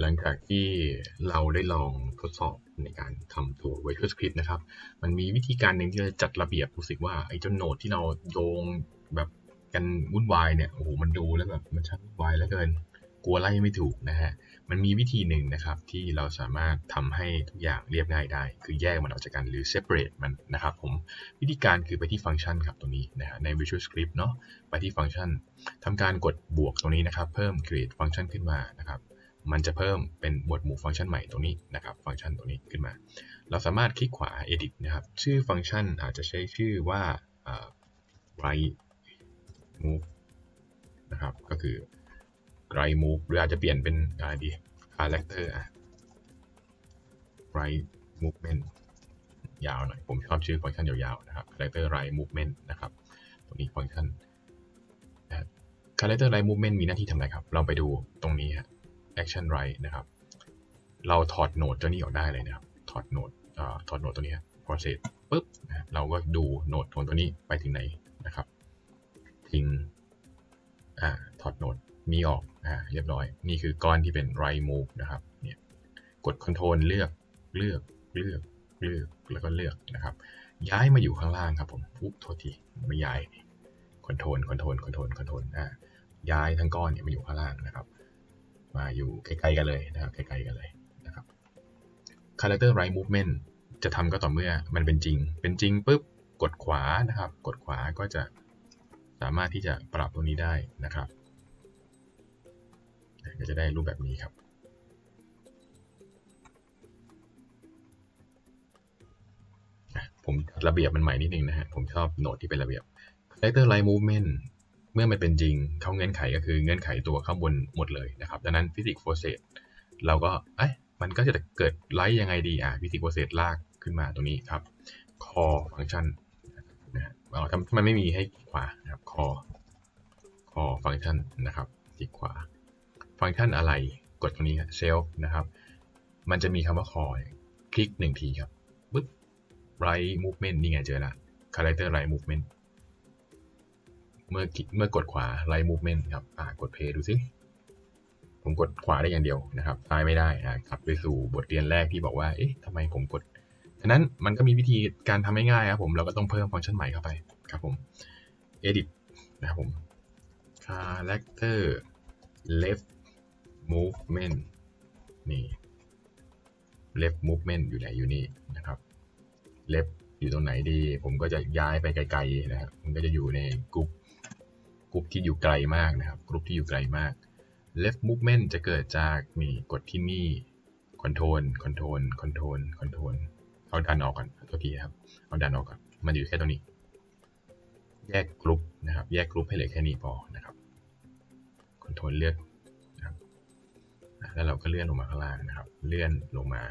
หลังจากที่เราได้ลองทดสอบในการทำตัว Virtual Script นะครับ มันมีวิธีการหนึ่งที่จะจัดระเบียบรู้สึกว่าไอ้เจ้าโนดที่เราโยงแบบกันวุ่นวายเนี่ย โอ้โห มันดูแล้วแบบมันช่างวุ่นวายแล้วเกิน กลัวไล่ไม่ถูกนะฮะ มันมีวิธีหนึ่งนะครับที่เราสามารถทำให้ทุกอย่างเรียบง่ายได้ คือแยกมันออกจากกันหรือ separate มันนะครับผม วิธีการคือไปที่ฟังก์ชันครับตรงนี้นะฮะใน Visual Script เนาะ ไปที่ฟังก์ชันทำการกดบวกตรงนี้นะครับ เพิ่ม create ฟังก์ชันขึ้นมานะครับ มันจะเพิ่มเป็นหมวดหมู่ฟังก์ชันใหม่ตรงนี้นะครับ ฟังก์ชันตรงนี้ขึ้นมา เราสามารถคลิกขวา edit นะครับ ชื่อฟังก์ชันอาจจะใช้ชื่อว่า right move นะครับ ก็คือ right move หรืออาจจะเปลี่ยนเป็นอะไรดี character อะ right movement ยาวหน่อย ผมชอบชื่อฟังก์ชันยาวๆนะครับ character right movement นะครับ ตรงนี้ฟังก์ชัน character right movement มีหน้าที่ทำอะไรครับ เราไปดูตรงนี้ฮะ action right นะครับ เราถอดโหนดตัวนี้ออกได้เลยนะครับ ถอดโหนดถอดโหนดตัวนี้ฮะพอเสร็จปุ๊บนะเราก็ดูโหนดของตัวนี้ไปถึงไหนนะครับ ทิ้งอถอดโหนดนี้ออกอ่าเรียบร้อย นี่คือก้อนที่เป็น right move นะครับ เนี่ย กด control เลือก เลือก เลือก เลือก แล้วก็เลือกนะครับ ย้ายมาอยู่ข้างล่างครับผมปุ๊บโทษที ไม่ย้าย control control control control อ่าย้ายทั้งก้อนเนี่ยมาอยู่ข้างล่างนะครับ มาอยู่ใกล้ๆกันเลยนะครับใกล้ๆกันเลยนะครับ character right movement จะทำก็ต่อเมื่อมันเป็นจริง เป็นจริงปุ๊บกดขวานะครับ กดขวาก็จะสามารถที่จะปรับตรงนี้ได้นะครับก็จะได้รูปแบบนี้ครับผมระเบียบมันใหม่นิดนึงนะฮะ ผมชอบโน้ตที่เป็นระเบียบ character right movement เมื่อมันเป็นจริงเขาเงื่อนไขก็คือเงื่อนไขตัวข้างบนหมดเลยนะครับ ดังนั้น physics process เราก็เอ๊ะมันก็จะเกิดไลท์ยังไงดีอะ physics process ลากขึ้นมาตรงนี้ครับ core function นะฮะทำมันไม่มีให้ขวานะครับ core core function นะครับคลิกขวา ฟังก์ชันอะไรกดตรงนี้ self นะครับ มันจะมีคำว่า core คลิกหนึ่งทีครับปึ๊บ right movement นี่ไงเจอละ character right movement เมื่ อเมื่อกดขวา right movement ครับอ่ากด play ดูสิผมกดขวาได้อย่างเดียวนะครับซ้ายไม่ได้อ่ากลับไปสู่บทเรียนแรกที่บอกว่าเอ๊ะทำไมผมกดฉะนั้นมันก็มีวิธีการทำง่ายๆครับผมเราก็ต้องเพิ่มฟังก์ชันใหม่เข้าไปครับผม edit นะครับผม character left movement นี่ left movement อยู่ไหนอยู่นี่นะครับ left อยู่ตรงไหนดี ผมก็จะย้ายไปไกลๆนะครับมันก็จะอยู่ในกลุ่ม กลุ่มที่อยู่ไกลมากนะครับกลุ่มที่อยู่ไกลมาก left movement จะเกิดจากนี่กดที่นี่ control control control control เอาดันออกก่อนตัวทีครับ เอาดันออกก่อน มันอยู่แค่ตรงนี้ แยกกลุ่มนะครับ แยกกลุ่มให้เหลือแค่นี้พอนะครับ control เลือกนะครับแล้วเราก็เลื่อนลงมาข้างล่างนะครับ เลื่อนลงมา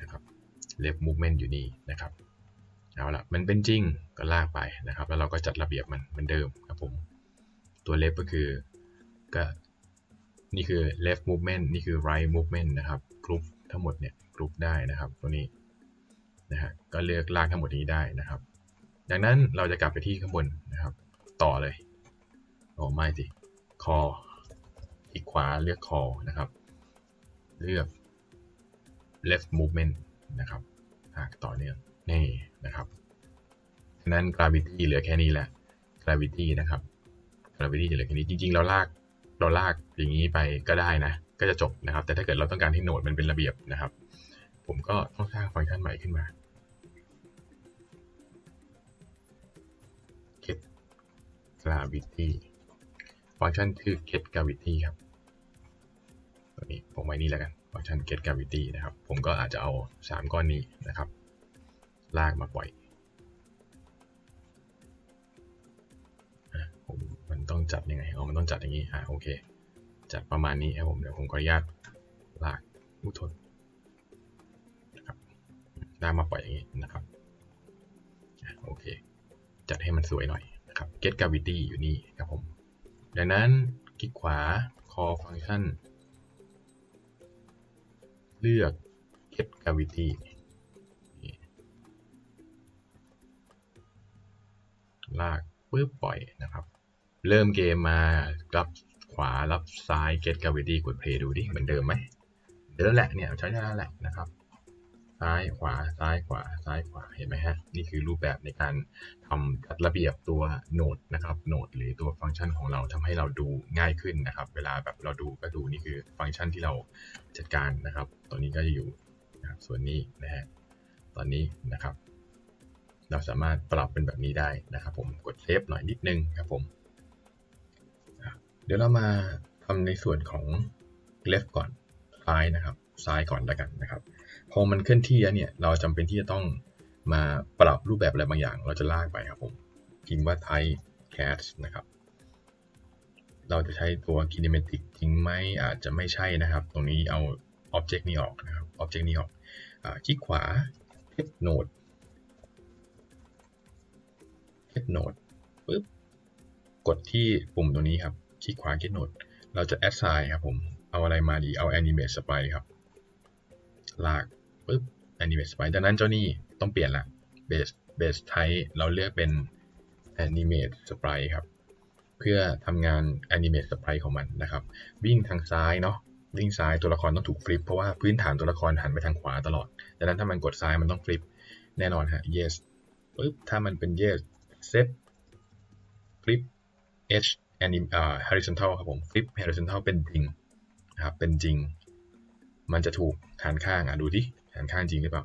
นะครับ left movement อยู่นี่นะครับ เอาละมันเป็นจริงก็ลากไปนะครับ แล้วเราก็จัดระเบียบมันเหมือนเดิมครับผมตัว left ก็คือก็นี่คือ left movement นี่คือ right movement นะครับกรุ๊ปทั้งหมดเนี่ยกรุ๊ปได้นะครับตัวนี้นะฮะก็เลือกลากทั้งหมดนี้ได้นะครับ ดังนั้นเราจะกลับไปที่ข้างบนนะครับ ต่อเลยโอ้ไม่สิ call อีกขวาเลือก call นะครับ เลือก left movement นะครับหากต่อเนื่อง นี่นะครับฉะนั้น gravity เหลือแค่นี้แหละ gravity นะครับ gravity จะเหลือแค่นี้จริง ๆ เราลากเราลากอย่างนี้ไปก็ได้นะ ก็จะจบนะครับ แต่ถ้าเกิดเราต้องการให้โหนดมันเป็นระเบียบนะครับ ผมก็ต้องสร้างฟังก์ชันใหม่ขึ้นมา get gravity ฟังก์ชันคือ get gravity ครับตัวนี้ผมไว้นี่แล้วกันฟังก์ชัน get gravity นะครับ ผมก็อาจจะเอา 3 ก้อนนี้นะครับ ลากมาปล่อยผมมันต้องจัดยังไงอ๋อมันต้องจัดอย่างนี้ อ่าโอเค จัดประมาณนี้ครับผม เดี๋ยวผมขออนุญาตลากอุทนนะครับลากมาปล่อยอย่างนี้นะครับ โอเค จัดให้มันสวยหน่อยนะครับ get gravity อยู่นี่ครับผม ดังนั้นคลิกขวา call function เลือก get gravity ลากปึ๊บปล่อยนะครับ เริ่มเกมมารับควารับซ้าย get gravity กด play ดูดิเหมือนเดิมไหมเดิมแหละเนี่ยใช้ได้แล้วแหละนะครับซ้ายขวาซ้ายขวาซ้ายขวาเห็นไหมฮะนี่คือรูปแบบในการทำจัดระเบียบตัวโนดนะครับโนดหรือตัวฟังก์ชันของเราทำให้เราดูง่ายขึ้นนะครับ เวลาแบบเราดูก็ดูนี่คือฟังก์ชันที่เราจัดการนะครับตัวนี้ก็จะอยู่นะครับส่วนนี้นะฮะตอนนี้นะครับ เราสามารถปรับเป็นแบบนี้ได้นะครับผมกดเซฟหน่อยนิดนึงครับผมเดี๋ยวเรามาทำในส่วนของ left ก่อนซ้ายนะครับซ้ายก่อนแล้วกันนะครับ พอมันเคลื่อนที่แล้วเนี่ยเราจำเป็นที่จะต้องมาปรับรูปแบบอะไรบางอย่าง เราจะลากไปครับผมพิมพ์ว่า type cat นะครับ เราจะใช้ตัว kinematic จริงไหมอาจจะไม่ใช่นะครับ ตรงนี้เอา object นี้ออกนะครับ object นี้ออกอคลิกขวา get node get node ปึ๊บกดที่ปุ่มตัวนี้ครับ คลิกขวา get node เราจะ assign ครับผม เอาอะไรมาดี เอา animate sprite ครับ ลากปึ๊บ animate sprite ดังนั้นเจ้านี่ต้องเปลี่ยนละ base base type เราเลือกเป็น animate sprite ครับ เพื่อทำงาน animate sprite ของมันนะครับ วิ่งทางซ้ายเนาะวิ่งซ้ายตัวละครต้องถูกฟลิปเพราะว่าพื้นฐานตัวละครหันไปทางขวาตลอด ดังนั้นถ้ามันกดซ้ายมันต้องฟลิปแน่นอนฮะ yes ปึ๊บถ้ามันเป็น yes set flip h anim อ่า horizontal ครับผม flip horizontal เป็นจริงนะครับ เป็นจริง มันจะถูกหันข้างอะดูที่หันข้างจริงหรือเปล่า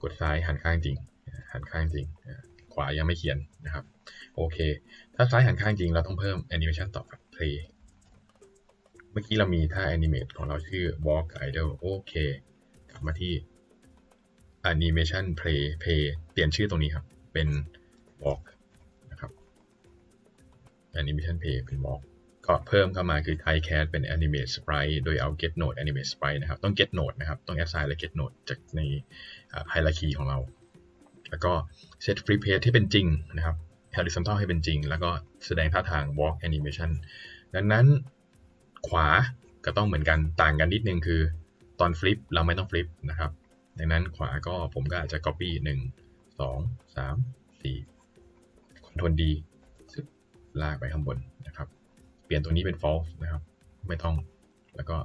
กดซ้ายหันข้างจริง หันข้างจริง ขวายังไม่เขียนนะครับ โอเค ถ้าซ้ายหันข้างจริงเราต้องเพิ่ม animation ต่อกับ play เมื่อกี้เรามีท่า animate ของเราชื่อ walk idle โอเค กลับมาที่ animation play play เปลี่ยนชื่อตรงนี้ครับ เป็น walk นะครับ animation play เป็น walk ก็เพิ่มเข้ามาคือ type cat เป็น animate sprite โดยเอา get node animate sprite นะครับ ต้อง get node นะครับ ต้อง assign และ get node จากใน hierarchy ของเรา แล้วก็ set flip page ที่เป็นจริงนะครับ horizontal ให้เป็นจริง แล้วก็แสดงท่าทาง walk animation ดังนั้นขวาก็ต้องเหมือนกันต่างกันนิดนึงคือตอน flip เราไม่ต้อง flip นะครับ ดังนั้นขวาก็ผมก็อาจจะ copy 1 2 3 4 control D ซึบลากไปข้างบนนะครับ เปลี่ยนตัวนี้เป็น false นะครับ ไม่ต้องแล้วก็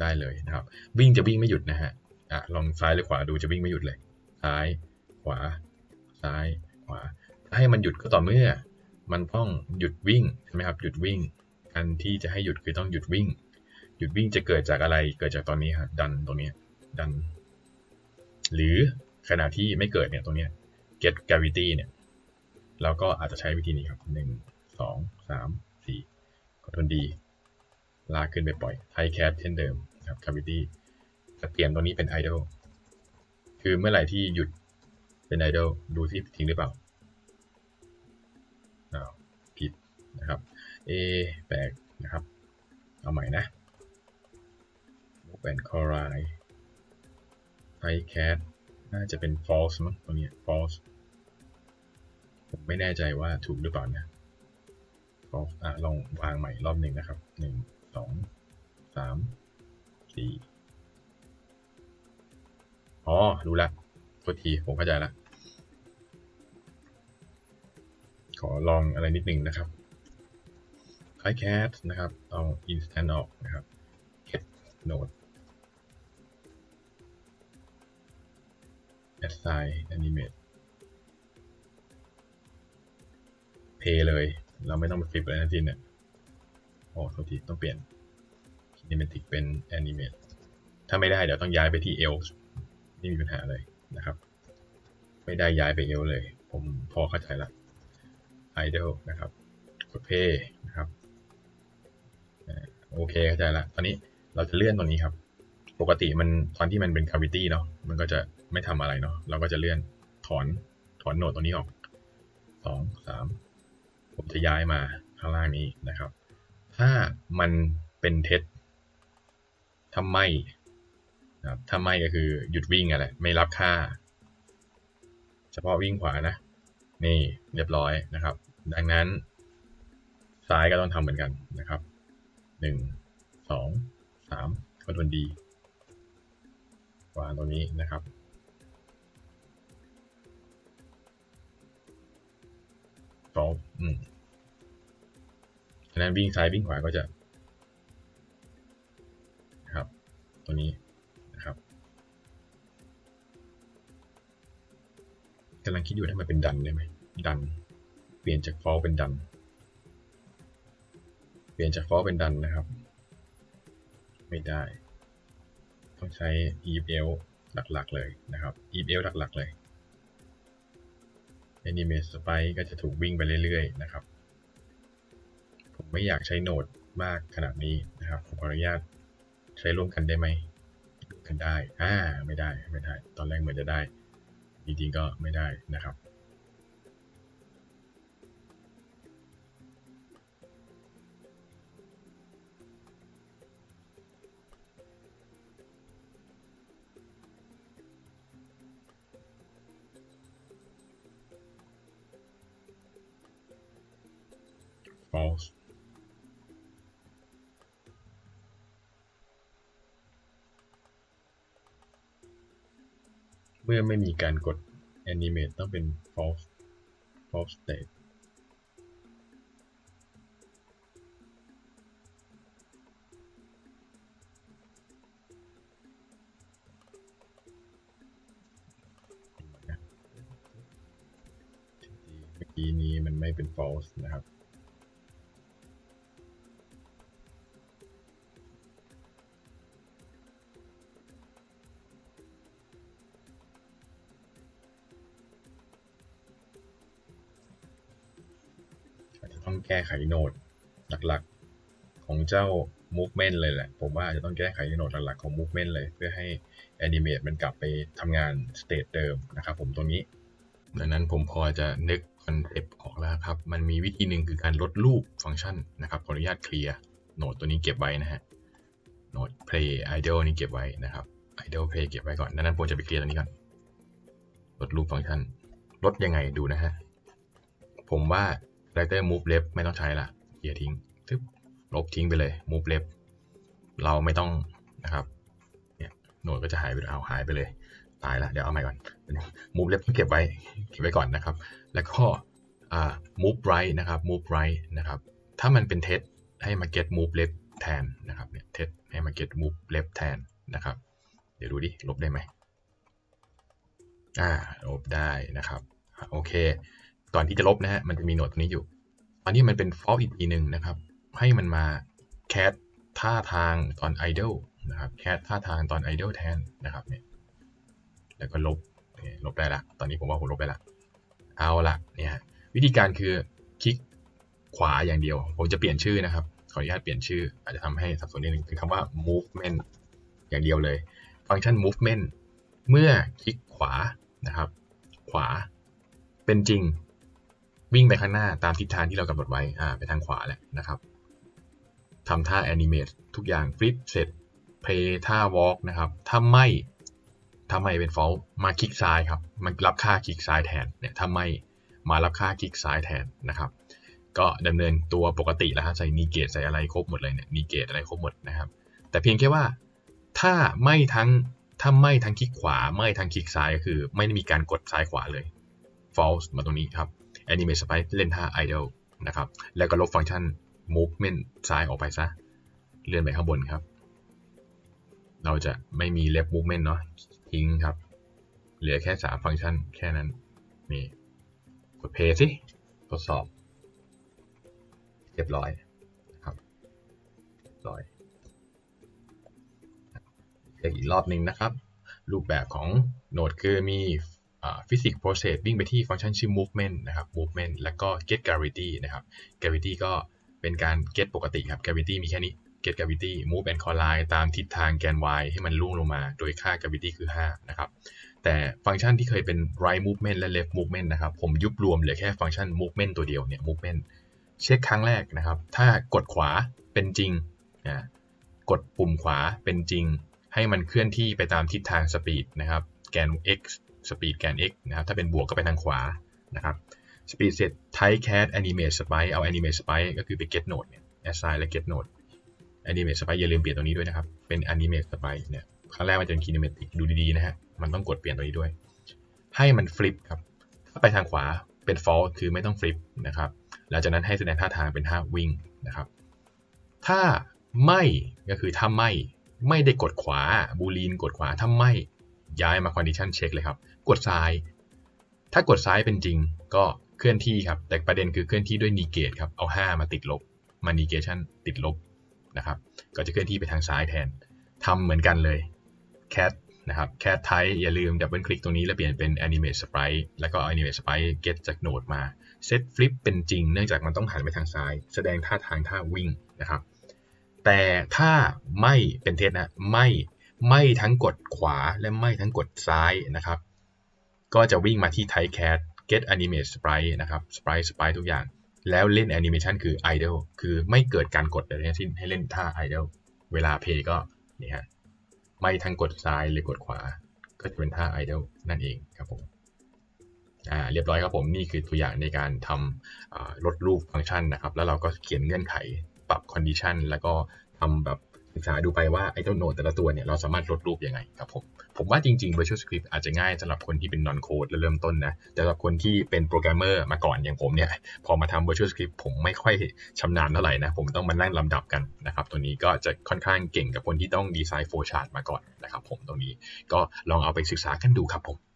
ได้เลยนะครับ วิ่งจะวิ่งไม่หยุดนะฮะอะลองซ้ายหรือขวาดูจะวิ่งไม่หยุดเลย ซ้าย ขวา ซ้าย ขวา ให้มันหยุดก็ต่อเมื่อ มันต้องหยุดวิ่งใช่ไหมครับหยุดวิ่งการที่จะให้หยุดคือต้องหยุดวิ่ง หยุดวิ่งจะเกิดจากอะไรเกิดจากตอนนี้ครับดันตรงนี้ดัน หรือขณะที่ไม่เกิดเนี่ยตรงนี้ get gravity เนี่ย เราก็อาจจะใช้วิธีนี้ครับหนึ่งสองสามสี่กดทนดีลากขึ้นไปปล่อยไทแคสเช่นเดิมครับ gravity จะเปลี่ยนตรงนี้เป็น idle คือเมื่อไหร่ที่หยุดเป็น idle ดูที่ทิ้งหรือเปล่าอ้าวผิดนะครับ A แปลกนะครับ เอาใหม่นะ move and collide ไทแคสน่าจะเป็น false มั้งตรงนี้ false ผมไม่แน่ใจว่าถูกหรือเปล่านะ false อะลองวางใหม่รอบหนึ่งนะครับหนึ่งสองสามสี่อ๋อ รู้ละโทษทีผมเข้าใจละ ขอลองอะไรนิดหนึ่งนะครับคล้าย cat นะครับ เอา instant ออกนะครับ get node assign animate pay เลย เราไม่ต้องไปฟลิปอะไรทั้งสิ้นเนี่ยโอ้โทษทีต้องเปลี่ยน kinematic เป็น animate ถ้าไม่ได้เดี๋ยวต้องย้ายไปที่ else ไม่มีปัญหาเลยนะครับ ไม่ได้ย้ายไป else เลย ผมพอเข้าใจละ idle นะครับกด pay นะครับโอเคเข้าใจละตอนนี้เราจะเลื่อนตรงนี้ครับปกติมันตอนที่มันเป็น cavity เนาะมันก็จะไม่ทำอะไรเนาะเราก็จะเลื่อนถอนถอนโหนดตรงนี้ออกสองสาม ผมจะย้ายมาข้างล่างนี้นะครับ ถ้ามันเป็นเท็จถ้าไม่นะครับถ้าไม่ก็คือหยุดวิ่งอะไรไม่รับค่า เฉพาะวิ่งขวานะ นี่เรียบร้อยนะครับ ดังนั้น ซ้ายก็ต้องทำเหมือนกันนะครับหนึ่งสองสามก็ทวนดีวางตรงนี้นะครับสอง อืมฉะนั้นวิ่งซ้ายวิ่งขวาก็จะนะครับ ตัวนี้นะครับกำลังคิดอยู่ถ้ามันเป็นดันได้ไหมดัน เปลี่ยนจากฟอลเป็นดัน เปลี่ยนจากฟอลเป็นดันนะครับ ไม่ได้ ต้องใช้ EFL หลักๆเลยนะครับ EFL หลักๆเลย Animate Spike ก็จะถูกวิ่งไปเรื่อยๆนะครับ ผมไม่อยากใช้โนดมากขนาดนี้นะครับ ผมขออนุญาตใช้ร่วมกันได้ไหมร่วมกันได้ อ่า ไม่ได้ ไม่ได้ ตอนแรกเหมือนจะได้ จริงๆก็ไม่ได้นะครับ false เมื่อไม่มีการกด animate ต้องเป็น false false state เมื่อกี้นี้มันไม่เป็น false นะครับ ก้ไขโนดหลักๆ ของเจ้า movement เลยแหละ ผมว่าอาจจะต้องแก้ไขโนดหลักๆของ movement เลย เพื่อให้ animate มันกลับไปทำงาน state เดิมนะครับผมตรงนี้ ดังนั้นผมพอจะนึกคอนเซปต์ออกแล้วครับ มันมีวิธีหนึ่งคือการลดรูปฟังก์ชันนะครับ ขออนุญาตเคลียร์โนดตัวนี้เก็บไว้นะฮะ โนด play idle นี่เก็บไว้นะครับ idle play เก็บไว้ก่อน ดังนั้นผมจะไปเคลียร์ตัวนี้ก่อน ลดรูปฟังก์ชัน ลดยังไงดูนะฮะ ผมว่า writer move left ไม่ต้องใช้ละเคลียร์ทิ้งทึบลบทิ้งไปเลย move left เราไม่ต้องนะครับเนี่ยโหนดก็จะหายไปเอาหายไปเลย ตายละเดี๋ยวเอาใหม่ก่อน move left เก็บไว้เก็บไว้ก่อนนะครับ แล้วก็อ่า move right นะครับ move right นะครับ ถ้ามันเป็น test ให้มา get move left แทนนะครับเนี่ย test ให้มา get move left แทนนะครับ เดี๋ยวดูดิลบได้ไหมอ่าลบได้นะครับ โอเค ตอนที่จะลบนะฮะมันจะมีโหนดตรงนี้อยู่ตอนนี้มันเป็น false อีกทีหนึ่งนะครับ ให้มันมา cat ท่าทางตอน idle นะครับ cat ท่าทางตอน idle แทนนะครับเนี่ยแล้วก็ลบลบได้ละ ตอนนี้ผมว่าผมลบไปละ เอาละเนี่ยฮะวิธีการคือคลิกขวาอย่างเดียว ผมจะเปลี่ยนชื่อนะครับ ขออนุญาตเปลี่ยนชื่อ อาจจะทำให้สับสนนิดนึงเป็นคำว่า movement อย่างเดียวเลย ฟังก์ชัน movement เมื่อคลิกขวานะครับ ขวา เป็นจริง วิ่งไปข้างหน้าตามทิศทางที่เรากำหนดไว้อ่าไปทางขวาแหละนะครับทำท่า animate ทุกอย่าง flip เสร็จ play ท่า walk นะครับถ้าไม่ถ้าไม่เป็น false มาคลิกซ้ายครับมันรับค่าคลิกซ้ายแทนเนี่ยถ้าไม่มารับค่าคลิกซ้ายแทนนะครับ ก็ดำเนินตัวปกติแล้วฮะใส่ negate ใส่อะไรครบหมดเลยเนี่ย negate อะไรครบหมดนะครับ แต่เพียงแค่ว่าถ้าไม่ทั้งถ้าไม่ทั้งคลิกขวาไม่ทั้งคลิกซ้ายก็คือ ไม่ได้มีการกดซ้ายขวาเลย false มาตรงนี้ครับ animate spike เล่นท่า idle นะครับ แล้วก็ลบฟังก์ชัน movement ซ้ายออกไปซะ เลื่อนไปข้างบนครับ เราจะไม่มี left movement เนาะ ทิ้งครับ เหลือแค่ 3 ฟังก์ชันแค่นั้น นี่ กด play สิ ทดสอบ เรียบร้อยครับเรียบร้อยอีกรอบหนึ่งนะครับ รูปแบบของโหนดคือมี physics process วิ่งไปที่ฟังก์ชันชื่อ movement นะครับ movement แล้วก็ get gravity นะครับ gravity ก็เป็นการ get ปกติครับ gravity มีแค่นี้ get gravity move and collide ตามทิศทางแกน y ให้มันล่วงลงมา โดยค่า gravity คือ 5 นะครับ แต่ฟังก์ชันที่เคยเป็น right movement และ left movement นะครับ ผมยุบรวมเหลือแค่ฟังก์ชัน movement ตัวเดียวเนี่ย movement เช็คครั้งแรกนะครับ ถ้ากดขวาเป็นจริงนะกดปุ่มขวาเป็นจริง ให้มันเคลื่อนที่ไปตามทิศทาง speed นะครับ แกน x speed แกน x นะครับ ถ้าเป็นบวกก็ไปทางขวานะครับ speed เสร็จ type cat animate spike เอา animate spike ก็คือไป get node เนี่ย assign และ get node animate spike อย่าลืมเปลี่ยนตรงนี้ด้วยนะครับ เป็น animate spike เนี่ย ครั้งแรกมันจะเป็น kinematic ดูดีๆนะฮะ มันต้องกดเปลี่ยนตรงนี้ด้วย ให้มัน flip ครับ ถ้าไปทางขวาเป็น false คือไม่ต้อง flip นะครับ หลังจากนั้นให้แสดงท่าทางเป็นท่าวิ่งนะครับ ถ้าไม่ก็คือถ้าไม่ไม่ได้กดขวาบูลีนกดขวาถ้าไม่ ย้ายมา condition check เลยครับ กดซ้าย ถ้ากดซ้ายเป็นจริงก็เคลื่อนที่ครับ แต่ประเด็นคือเคลื่อนที่ด้วย negate ครับ เอา 5 มาติดลบ มา negation ติดลบนะครับ ก็จะเคลื่อนที่ไปทางซ้ายแทนทำเหมือนกันเลย cat นะครับ cat type อย่าลืมดับเบิลคลิกตรงนี้แล้วเปลี่ยนเป็น animate sprite แล้วก็ animate sprite get จากโนดมา set flip เป็นจริง เนื่องจากมันต้องหันไปทางซ้าย แสดงท่าทางท่าวิ่งนะครับ แต่ถ้าไม่เป็นเท็จนะ ไม่ ไม่ทั้งกดขวาและไม่ทั้งกดซ้ายนะครับ ก็จะวิ่งมาที่ type cat get animate sprite นะครับ sprite sprite ทุกอย่าง แล้วเล่น animation คือ idle คือไม่เกิดการกดอะไรทั้งสิ้นให้เล่นท่า idle เวลา play ก็นี่ฮะไม่ทั้งกดซ้ายหรือกดขวา ก็จะเป็นท่า idle นั่นเองครับผมอ่าเรียบร้อยครับผมนี่คือตัวอย่างในการทำลดรูปฟังก์ชันนะครับ แล้วเราก็เขียนเงื่อนไขปรับคอนดิชันแล้วก็ทำแบบ ศึกษาดูไปว่าไอ้เจ้าโนดแต่ละตัวเนี่ยเราสามารถลดรูปยังไงครับผม ผมว่าจริงๆ Virtual Script อาจจะง่ายสำหรับคนที่เป็น non code และเริ่มต้นนะแต่สำหรับคนที่เป็นโปรแกรมเมอร์มาก่อนอย่างผมเนี่ยพอมาทำ Virtual Script ผมไม่ค่อยชำนาญเท่าไหร่นะ ผมต้องมานั่งลำดับกันนะครับตัวนี้ก็จะค่อนข้างเก่งกับคนที่ต้องดีไซน์โฟล์ชาร์ตมาก่อนนะครับผมตรงนี้ก็ลองเอาไปศึกษากันดูครับผม